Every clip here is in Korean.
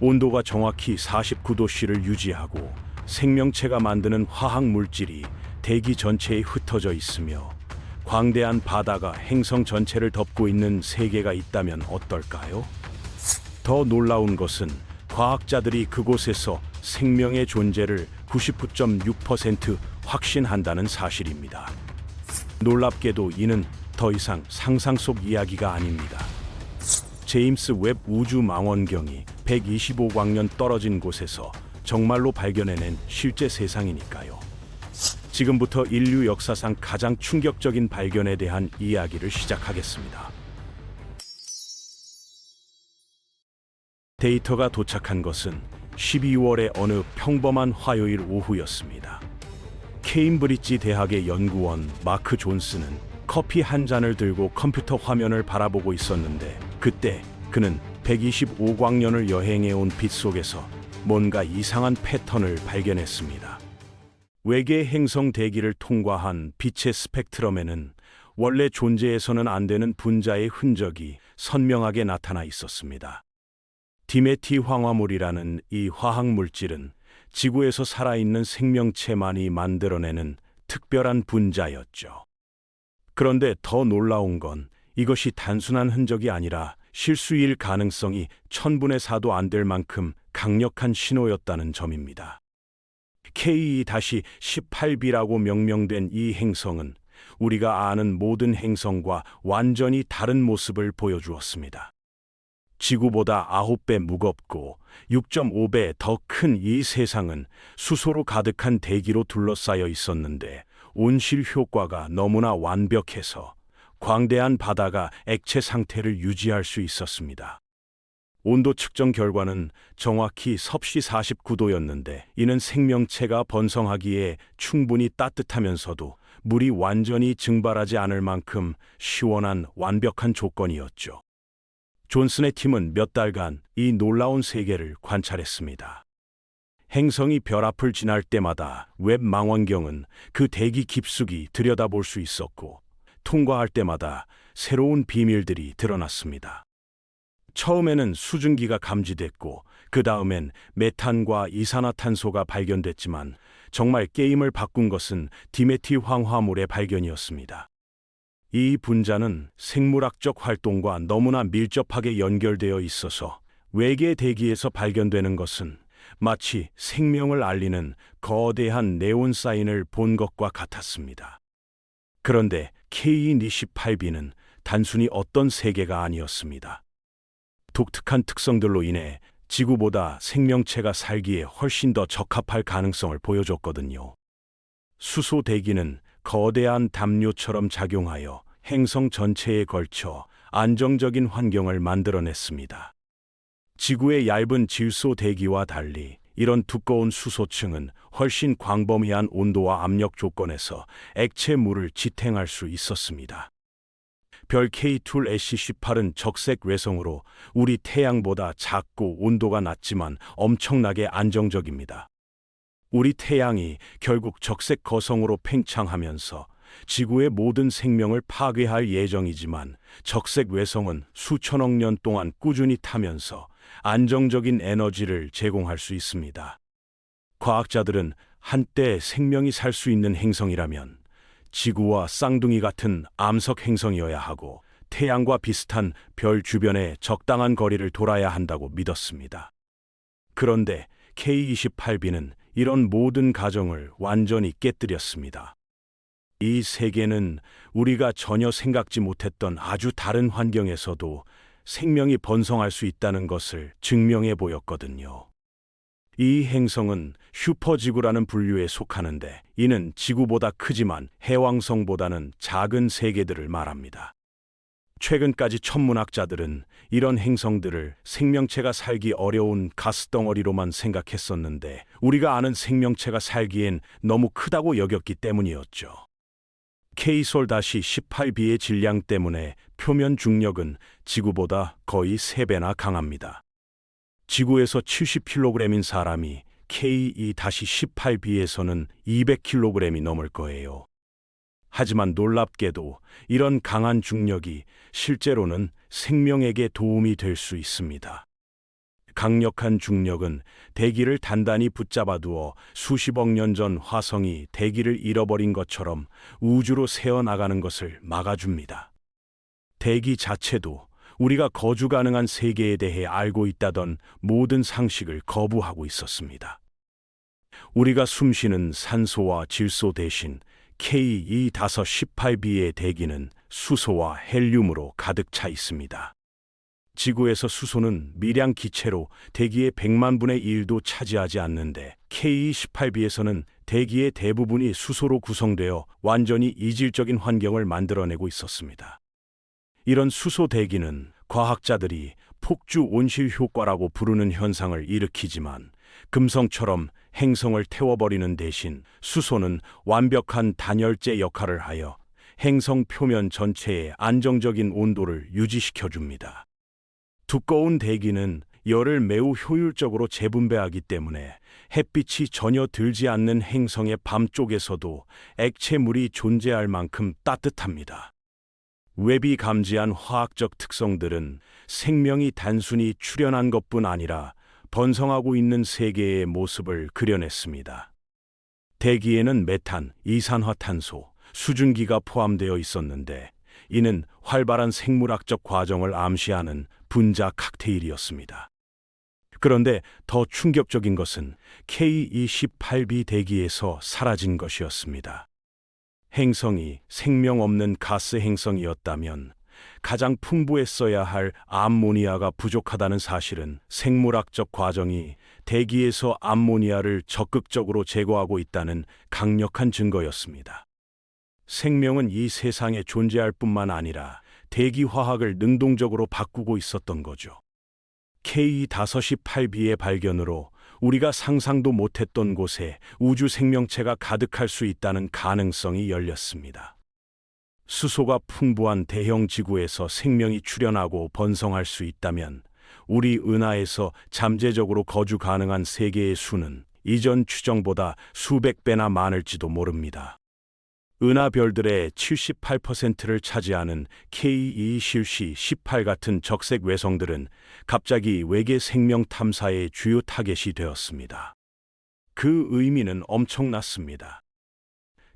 온도가 정확히 49도씨를 유지하고 생명체가 만드는 화학 물질이 대기 전체에 흩어져 있으며 광대한 바다가 행성 전체를 덮고 있는 세계가 있다면 어떨까요? 더 놀라운 것은 과학자들이 그곳에서 생명의 존재를 99.6% 확신한다는 사실입니다. 놀랍게도 이는 더 이상 상상 속 이야기가 아닙니다. 제임스 웹 우주 망원경이 125광년 떨어진 곳에서 정말로 발견해낸 실제 세상이니까요. 지금부터 인류 역사상 가장 충격적인 발견에 대한 이야기를 시작하겠습니다. 데이터가 도착한 것은 12월의 어느 평범한 화요일 오후였습니다. 케임브리지 대학의 연구원 마크 존스는 커피 한 잔을 들고 컴퓨터 화면을 바라보고 있었는데 그때 그는 125광년을 여행해 온 빛 속에서 뭔가 이상한 패턴을 발견했습니다. 외계 행성 대기를 통과한 빛의 스펙트럼에는 원래 존재해서는 안 되는 분자의 흔적이 선명하게 나타나 있었습니다. 디메티 황화물이라는 이 화학 물질은 지구에서 살아있는 생명체만이 만들어내는 특별한 분자였죠. 그런데 더 놀라운 건 이것이 단순한 흔적이 아니라 실수일 가능성이 천분의 사도 안 될 만큼 강력한 신호였다는 점입니다. K-18b라고 명명된 이 행성은 우리가 아는 모든 행성과 완전히 다른 모습을 보여주었습니다. 지구보다 9배 무겁고 6.5배 더 큰 이 세상은 수소로 가득한 대기로 둘러싸여 있었는데 온실 효과가 너무나 완벽해서 광대한 바다가 액체 상태를 유지할 수 있었습니다. 온도 측정 결과는 정확히 섭씨 49도였는데 이는 생명체가 번성하기에 충분히 따뜻하면서도 물이 완전히 증발하지 않을 만큼 시원한 완벽한 조건이었죠. 존슨의 팀은 몇 달간 이 놀라운 세계를 관찰했습니다. 행성이 별 앞을 지날 때마다 웹 망원경은 그 대기 깊숙이 들여다볼 수 있었고 통과할 때마다 새로운 비밀들이 드러났습니다. 처음에는 수증기가 감지됐고 그 다음엔 메탄과 이산화탄소가 발견됐지만 정말 게임을 바꾼 것은 디메티 황화물의 발견이었습니다. 이 분자는 생물학적 활동과 너무나 밀접하게 연결되어 있어서 외계 대기에서 발견되는 것은 마치 생명을 알리는 거대한 네온 사인을 본 것과 같았습니다. 그런데 K28b는 단순히 어떤 세계가 아니었습니다. 독특한 특성들로 인해 지구보다 생명체가 살기에 훨씬 더 적합할 가능성을 보여줬거든요. 수소 대기는 거대한 담요처럼 작용하여 행성 전체에 걸쳐 안정적인 환경을 만들어냈습니다. 지구의 얇은 질소 대기와 달리 이런 두꺼운 수소층은 훨씬 광범위한 온도와 압력 조건에서 액체 물을 지탱할 수 있었습니다. 별 K2SC18은 적색 외성으로 우리 태양보다 작고 온도가 낮지만 엄청나게 안정적입니다. 우리 태양이 결국 적색 거성으로 팽창하면서 지구의 모든 생명을 파괴할 예정이지만 적색 외성은 수천억 년 동안 꾸준히 타면서 안정적인 에너지를 제공할 수 있습니다. 과학자들은 한때 생명이 살 수 있는 행성이라면 지구와 쌍둥이 같은 암석 행성이어야 하고 태양과 비슷한 별 주변에 적당한 거리를 돌아야 한다고 믿었습니다. 그런데 K28b는 이런 모든 가정을 완전히 깨뜨렸습니다. 이 세계는 우리가 전혀 생각지 못했던 아주 다른 환경에서도 생명이 번성할 수 있다는 것을 증명해 보였거든요. 이 행성은 슈퍼지구라는 분류에 속하는데 이는 지구보다 크지만 해왕성보다는 작은 세계들을 말합니다. 최근까지 천문학자들은 이런 행성들을 생명체가 살기 어려운 가스덩어리로만 생각했었는데 우리가 아는 생명체가 살기엔 너무 크다고 여겼기 때문이었죠. K솔-18b의 질량 때문에 표면 중력은 지구보다 거의 3배나 강합니다. 지구에서 70kg인 사람이 K2-18b에서는 200kg이 넘을 거예요. 하지만 놀랍게도 이런 강한 중력이 실제로는 생명에게 도움이 될 수 있습니다. 강력한 중력은 대기를 단단히 붙잡아두어 수십억 년 전 화성이 대기를 잃어버린 것처럼 우주로 새어나가는 것을 막아줍니다. 대기 자체도 우리가 거주 가능한 세계에 대해 알고 있다던 모든 상식을 거부하고 있었습니다. 우리가 숨쉬는 산소와 질소 대신 K2-18b의 대기는 수소와 헬륨으로 가득 차 있습니다. 지구에서 수소는 미량 기체로 대기의 100만 분의 1도 차지하지 않는데 K18b에서는 대기의 대부분이 수소로 구성되어 완전히 이질적인 환경을 만들어내고 있었습니다. 이런 수소 대기는 과학자들이 폭주 온실 효과라고 부르는 현상을 일으키지만 금성처럼 행성을 태워버리는 대신 수소는 완벽한 단열재 역할을 하여 행성 표면 전체의 안정적인 온도를 유지시켜 줍니다. 두꺼운 대기는 열을 매우 효율적으로 재분배하기 때문에 햇빛이 전혀 들지 않는 행성의 밤 쪽에서도 액체물이 존재할 만큼 따뜻합니다. 웹이 감지한 화학적 특성들은 생명이 단순히 출현한 것뿐 아니라 번성하고 있는 세계의 모습을 그려냈습니다. 대기에는 메탄, 이산화탄소, 수증기가 포함되어 있었는데 이는 활발한 생물학적 과정을 암시하는 분자 칵테일이었습니다. 그런데 더 충격적인 것은 K28b 대기에서 사라진 것이었습니다. 행성이 생명 없는 가스 행성이었다면 가장 풍부했어야 할 암모니아가 부족하다는 사실은 생물학적 과정이 대기에서 암모니아를 적극적으로 제거하고 있다는 강력한 증거였습니다. 생명은 이 세상에 존재할 뿐만 아니라 대기 화학을 능동적으로 바꾸고 있었던 거죠. K528b의 발견으로 우리가 상상도 못했던 곳에 우주 생명체가 가득할 수 있다는 가능성이 열렸습니다. 수소가 풍부한 대형 지구에서 생명이 출현하고 번성할 수 있다면 우리 은하에서 잠재적으로 거주 가능한 세계의 수는 이전 추정보다 수백 배나 많을지도 모릅니다. 은하별들의 78%를 차지하는 K2실시18 같은 적색 외성들은 갑자기 외계 생명 탐사의 주요 타겟이 되었습니다. 그 의미는 엄청났습니다.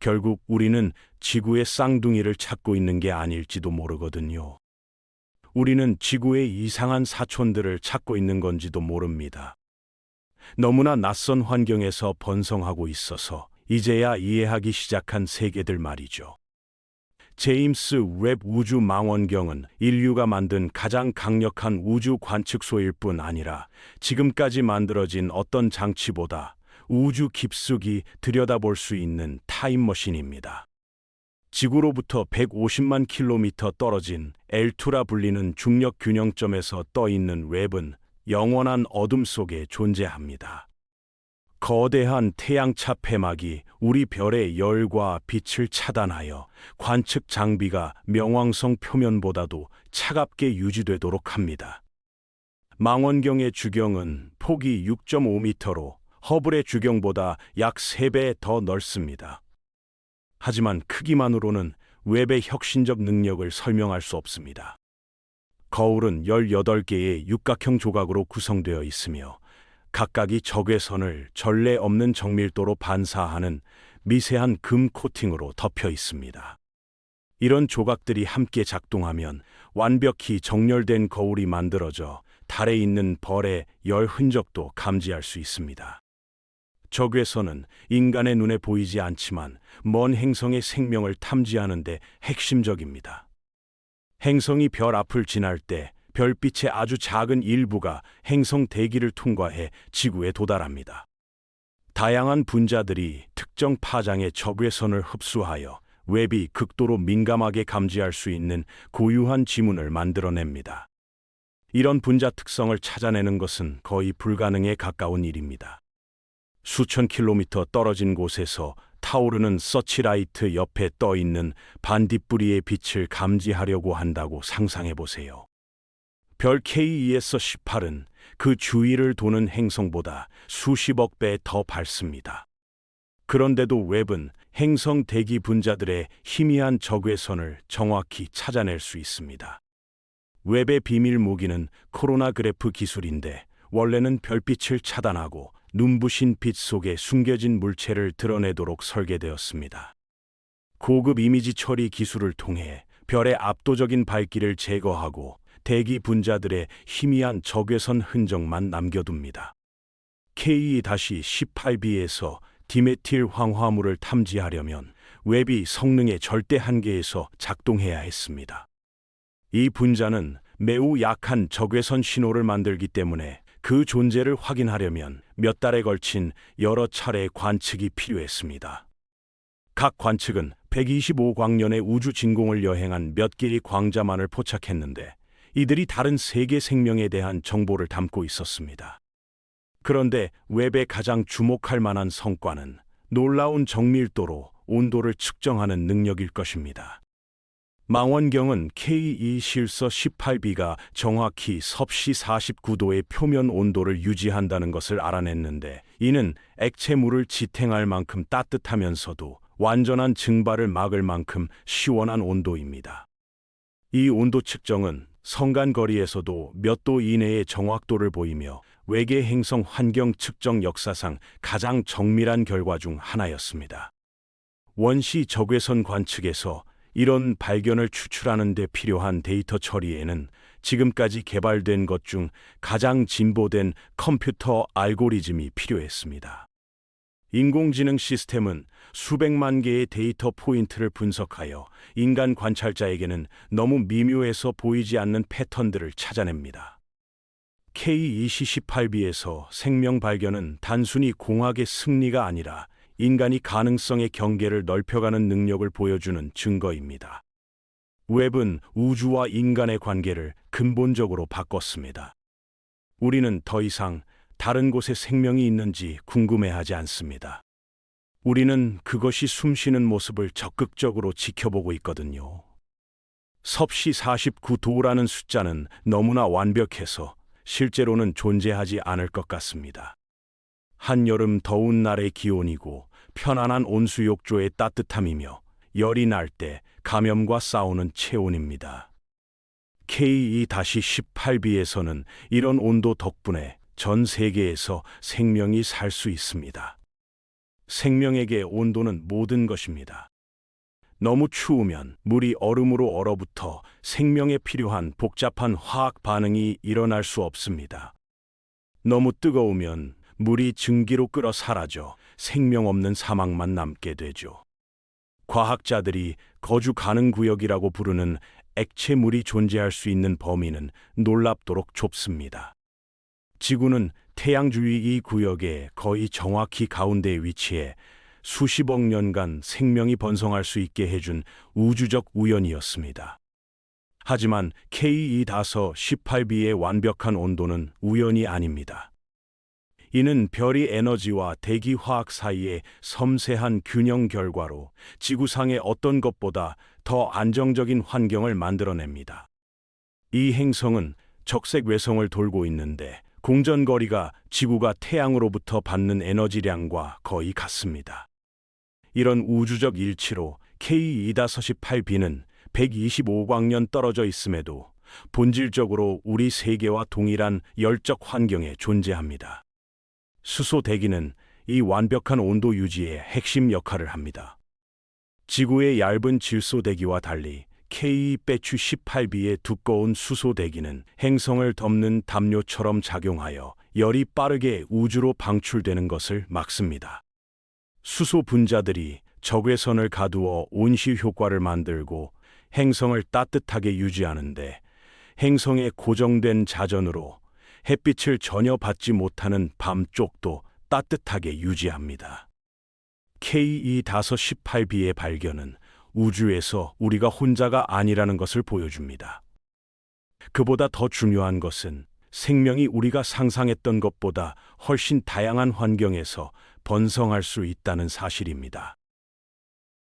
결국 우리는 지구의 쌍둥이를 찾고 있는 게 아닐지도 모르거든요. 우리는 지구의 이상한 사촌들을 찾고 있는 건지도 모릅니다. 너무나 낯선 환경에서 번성하고 있어서 이제야 이해하기 시작한 세계들 말이죠. 제임스 웹 우주 망원경은 인류가 만든 가장 강력한 우주 관측소일 뿐 아니라 지금까지 만들어진 어떤 장치보다 우주 깊숙이 들여다볼 수 있는 타임머신입니다. 지구로부터 150만 킬로미터 떨어진 엘투라 불리는 중력 균형점에서 떠 있는 웹은 영원한 어둠 속에 존재합니다. 거대한 태양차 폐막이 우리 별의 열과 빛을 차단하여 관측 장비가 명왕성 표면보다도 차갑게 유지되도록 합니다. 망원경의 주경은 폭이 6.5m로 허블의 주경보다 약 3배 더 넓습니다. 하지만 크기만으로는 웹의 혁신적 능력을 설명할 수 없습니다. 거울은 18개의 육각형 조각으로 구성되어 있으며 각각이 적외선을 전례 없는 정밀도로 반사하는 미세한 금 코팅으로 덮여 있습니다. 이런 조각들이 함께 작동하면 완벽히 정렬된 거울이 만들어져 달에 있는 벌의 열 흔적도 감지할 수 있습니다. 적외선은 인간의 눈에 보이지 않지만 먼 행성의 생명을 탐지하는 데 핵심적입니다. 행성이 별 앞을 지날 때 별빛의 아주 작은 일부가 행성 대기를 통과해 지구에 도달합니다. 다양한 분자들이 특정 파장의 적외선을 흡수하여 웹이 극도로 민감하게 감지할 수 있는 고유한 지문을 만들어냅니다. 이런 분자 특성을 찾아내는 것은 거의 불가능에 가까운 일입니다. 수천 킬로미터 떨어진 곳에서 타오르는 서치라이트 옆에 떠 있는 반딧불이의 빛을 감지하려고 한다고 상상해 보세요. 별 K2에서 18은 그 주위를 도는 행성보다 수십억 배 더 밝습니다. 그런데도 웹은 행성 대기 분자들의 희미한 적외선을 정확히 찾아낼 수 있습니다. 웹의 비밀 무기는 코로나 그래프 기술인데 원래는 별빛을 차단하고 눈부신 빛 속에 숨겨진 물체를 드러내도록 설계되었습니다. 고급 이미지 처리 기술을 통해 별의 압도적인 밝기를 제거하고 대기 분자들의 희미한 적외선 흔적만 남겨둡니다. K-18B에서 디메틸 황화물을 탐지하려면 웹이 성능의 절대 한계에서 작동해야 했습니다. 이 분자는 매우 약한 적외선 신호를 만들기 때문에 그 존재를 확인하려면 몇 달에 걸친 여러 차례의 관측이 필요했습니다. 각 관측은 125광년의 우주 진공을 여행한 몇 개의 광자만을 포착했는데 이들이 다른 세계 생명에 대한 정보를 담고 있었습니다. 그런데 웹의 가장 주목할 만한 성과는 놀라운 정밀도로 온도를 측정하는 능력일 것입니다. 망원경은 K2 실서 18B가 정확히 섭씨 49도의 표면 온도를 유지한다는 것을 알아냈는데 이는 액체물을 지탱할 만큼 따뜻하면서도 완전한 증발을 막을 만큼 시원한 온도입니다. 이 온도 측정은 성간 거리에서도 몇 도 이내의 정확도를 보이며 외계 행성 환경 측정 역사상 가장 정밀한 결과 중 하나였습니다. 원시 적외선 관측에서 이런 발견을 추출하는 데 필요한 데이터 처리에는 지금까지 개발된 것 중 가장 진보된 컴퓨터 알고리즘이 필요했습니다. 인공지능 시스템은 수백만 개의 데이터 포인트를 분석하여 인간 관찰자에게는 너무 미묘해서 보이지 않는 패턴들을 찾아냅니다. K-2018B에서 생명 발견은 단순히 공학의 승리가 아니라 인간이 가능성의 경계를 넓혀가는 능력을 보여주는 증거입니다. 웹은 우주와 인간의 관계를 근본적으로 바꿨습니다. 우리는 더 이상 다른 곳에 생명이 있는지 궁금해하지 않습니다. 우리는 그것이 숨쉬는 모습을 적극적으로 지켜보고 있거든요. 섭씨 49도라는 숫자는 너무나 완벽해서 실제로는 존재하지 않을 것 같습니다. 한여름 더운 날의 기온이고 편안한 온수 욕조의 따뜻함이며 열이 날 때 감염과 싸우는 체온입니다. K2-18B에서는 이런 온도 덕분에 전 세계에서 생명이 살 수 있습니다. 생명에게 온도는 모든 것입니다. 너무 추우면 물이 얼음으로 얼어붙어 생명에 필요한 복잡한 화학 반응이 일어날 수 없습니다. 너무 뜨거우면 물이 증기로 끓어 사라져 생명 없는 사막만 남게 되죠. 과학자들이 거주 가능 구역이라고 부르는 액체 물이 존재할 수 있는 범위는 놀랍도록 좁습니다. 지구는 태양 주위 이 구역의 거의 정확히 가운데에 위치해 수십억 년간 생명이 번성할 수 있게 해준 우주적 우연이었습니다. 하지만 K2-18B의 완벽한 온도는 우연이 아닙니다. 이는 별이 에너지와 대기 화학 사이의 섬세한 균형 결과로 지구상의 어떤 것보다 더 안정적인 환경을 만들어냅니다. 이 행성은 적색 외성을 돌고 있는데 공전거리가 지구가 태양으로부터 받는 에너지량과 거의 같습니다. 이런 우주적 일치로 K2-18B는 125광년 떨어져 있음에도 본질적으로 우리 세계와 동일한 열적 환경에 존재합니다. 수소 대기는 이 완벽한 온도 유지의 핵심 역할을 합니다. 지구의 얇은 질소 대기와 달리 K-18B의 두꺼운 수소 대기는 행성을 덮는 담요처럼 작용하여 열이 빠르게 우주로 방출되는 것을 막습니다. 수소 분자들이 적외선을 가두어 온실 효과를 만들고 행성을 따뜻하게 유지하는데 행성의 고정된 자전으로 햇빛을 전혀 받지 못하는 밤 쪽도 따뜻하게 유지합니다. K2-18B의 발견은 우주에서 우리가 혼자가 아니라는 것을 보여줍니다. 그보다 더 중요한 것은 생명이 우리가 상상했던 것보다 훨씬 다양한 환경에서 번성할 수 있다는 사실입니다.